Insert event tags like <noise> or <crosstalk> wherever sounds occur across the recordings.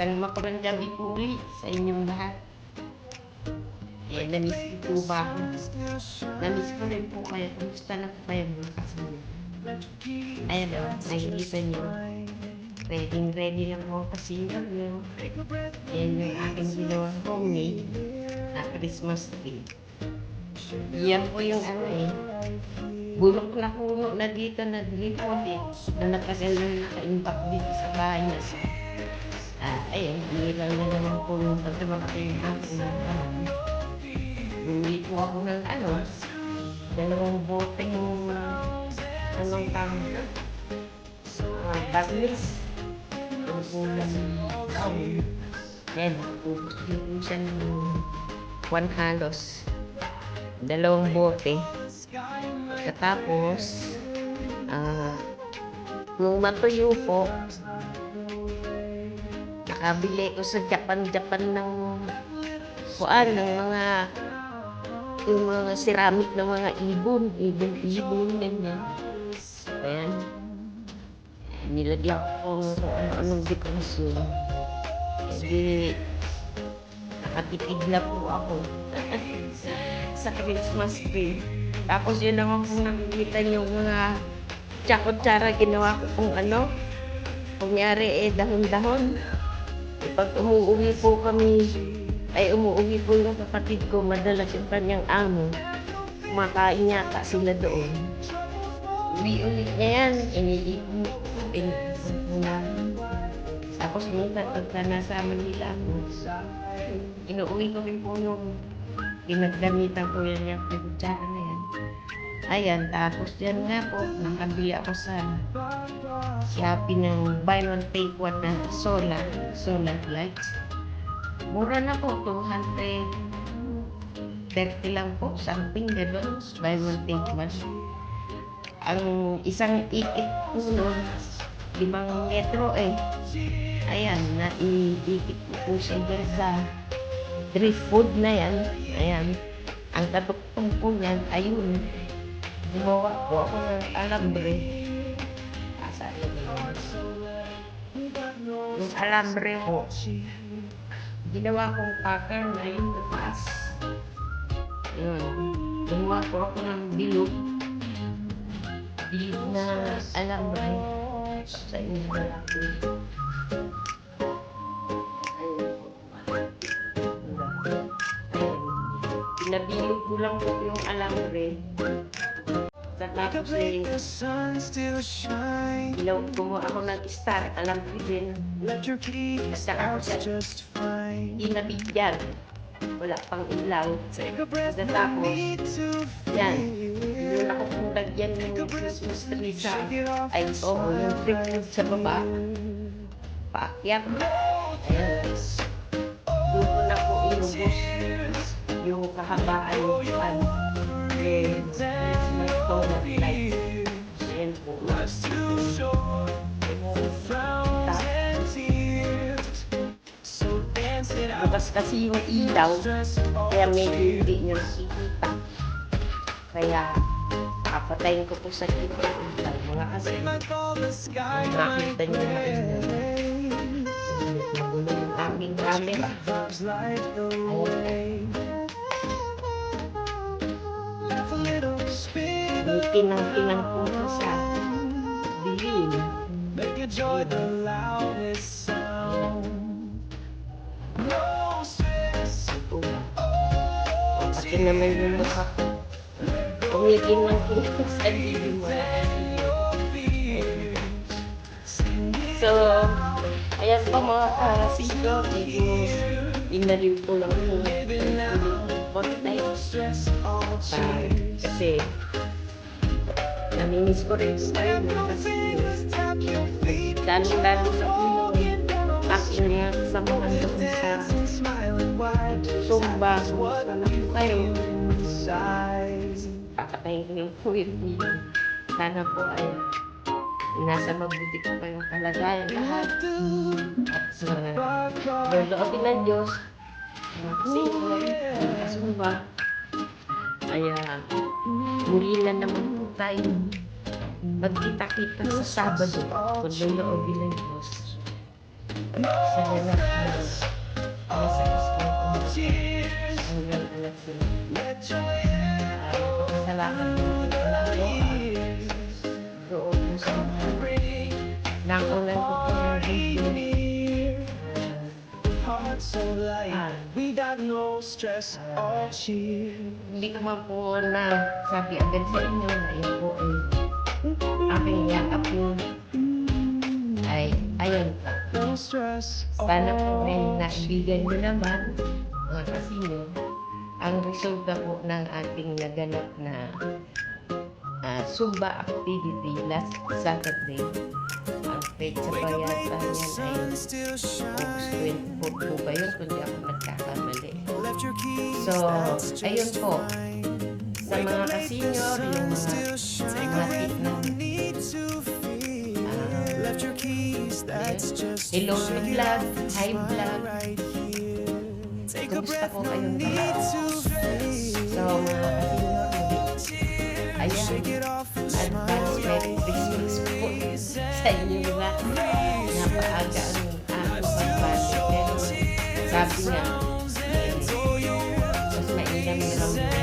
Isang mapagandang gabi po sa inyong lahat. Eh, namiss ko po ba ako? Namiss ko rin po kayo. Kumusta na po kayo mga kasunod? Ayan o, nakikita niyo. Ready, ready lang po kasi yun. No? Ayan yung aking ginawa homemade na Christmas tree. Yan po yung ano eh. Bulok na puno na dito na dilipot eh. Na nakasal na naka-impact dito sa bahay na sa Ah, ayun, hinilang na naman po yung pagkabaktihan ng panahon. Bumili po ako ng ano, dalawang bote yung uh, anong tawag na? Uh, barlis. Yung po yung. Then, ubus din po siya ng one halos. Dalawang bote. Katapos, ah, nung matuyo po, nakabili ko sa Japan-Japan ng kuan ng mga yung mga ceramic ng mga ibon, ibon, ibon, ganyan. Ayan. Nilagyan ko ano-anong dekorasyon. Hindi, nakatipid na po ako <laughs> sa Christmas tree. Tapos yun naman kung nakikita yung mga tsakutsara ginawa ko kung ano. Kunyari eh, dahon-dahon. Pag umuwi po kami, ay umuwi po yung kapatid ko, madalas yung kanyang amo. Kumakain yata sila doon. Uwi ulit niya yan, iniipon iniipon po namin. Tapos minsan pagka nasa Manila inuwi ko rin po yung pinagdamitan ko yan yung kutsara na yan. Ayan, tapos yan nga po, nakabili ako sa Shopee ng buy one take one na solar, solar lights. Mura na po, 230 lang po, something gano'n, buy one take one. Ang isang ikit po nun, limang metro eh. Ayan, naiikit ko po siya dyan sa drift food na yan. Ayan, ang katuktong po yan, ayun, gumawa po ako ng alambre. Alambre po, ginawa kong packer na yun sa taas. Yun. Gumawa po ako ng bilog. Bilog na alambre. Sa inyo na lang. Pinabilog ko lang po yung alambre. Tapos eh, ilaw ko ako nag-start, alam ko din, Let your keys out just fine. inabigyan. Wala pang ilaw. Take a breath, no Tapos, need to yan. Yun ako pong lagyan ng Christmas tree sa, ay, oo, yung tree sa baba. Paakyat. Ayan. Doon na po inubos yung kahabaan ng pan. Eh, Ayan tears. So dance it out. Bukas kasi yung ilaw, kaya medyo hindi nyo nakikita. Kaya, papatayin ko po sa kita ilaw. Mga sky nakita nyo na ilaw. Magulo yung aming camera. Vibes kinang-kinang po sa dilim. Make your joy the loudest sound. No stress. Ito. Kasi naman yung ko. Kumikinang-kinang sa dilim. So, ayan po mga karasito. Medyo inaliw ko lang po. Ah, cheers. kasi namimiss ko rin inyo your kasi lalo-lalo sa mga doon sa. Sumba. That's what Sana po kayo. ko yung fuel niyo. Mabuti pa yung kalagayan lahat. At sa loloobin ng magsipon, kasumba. Muli na naman po tayo magkita-kita sa Sabado kung loloobin ng Diyos. sa nila nasa school ko Cheers. hanggang alas sila. Salamat po sa bring nakunan ko po ng light. Ah. No stress or cheer. Hindi ko man po na sabi agad sa inyo na yun po ay aking yakap yun. Ay, ayun po. No stress Sana po ay or naibigan nyo naman mga kasinyo ang resulta po ng ating naganap na ah, Zumba activity last Saturday. Petsa pa yata niyan ay August 24 po ba yun kung di ako nagkakamali. So, ayun po. Sa mga ka-senior, yung mga tip ng ah, hello to vlog, hi vlog. Kumusta po kayong lahat? Sabi nga, eh, mas mainam na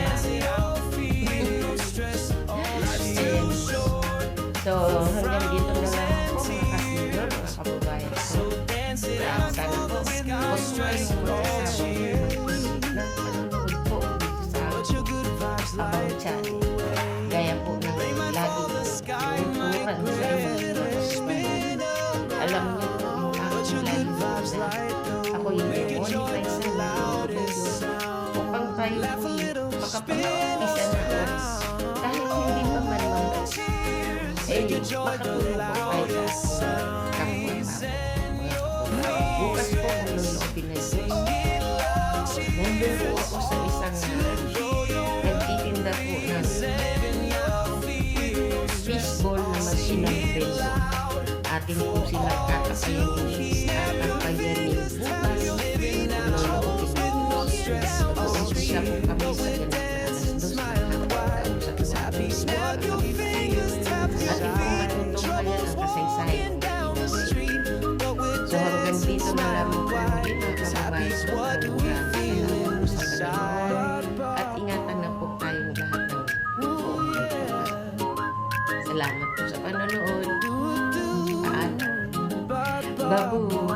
makapag-isa na oras. Kahit hindi pa man lang eh, makatulong po tayo sa kapwa-tao. Bukas po ang lulupin na Diyos. Nandun po ako sa isang nagtitinda po ng fishball na masinang belo. Atin po sila kakapayanin kakapayanin bukas. Luluupin na Diyos. Mag-uumpisa po kami sa ganap Maraming salamat po sa panonood. At ingatan na po tayong lahat ng. Salamat po sa panonood. Paalam. Babu.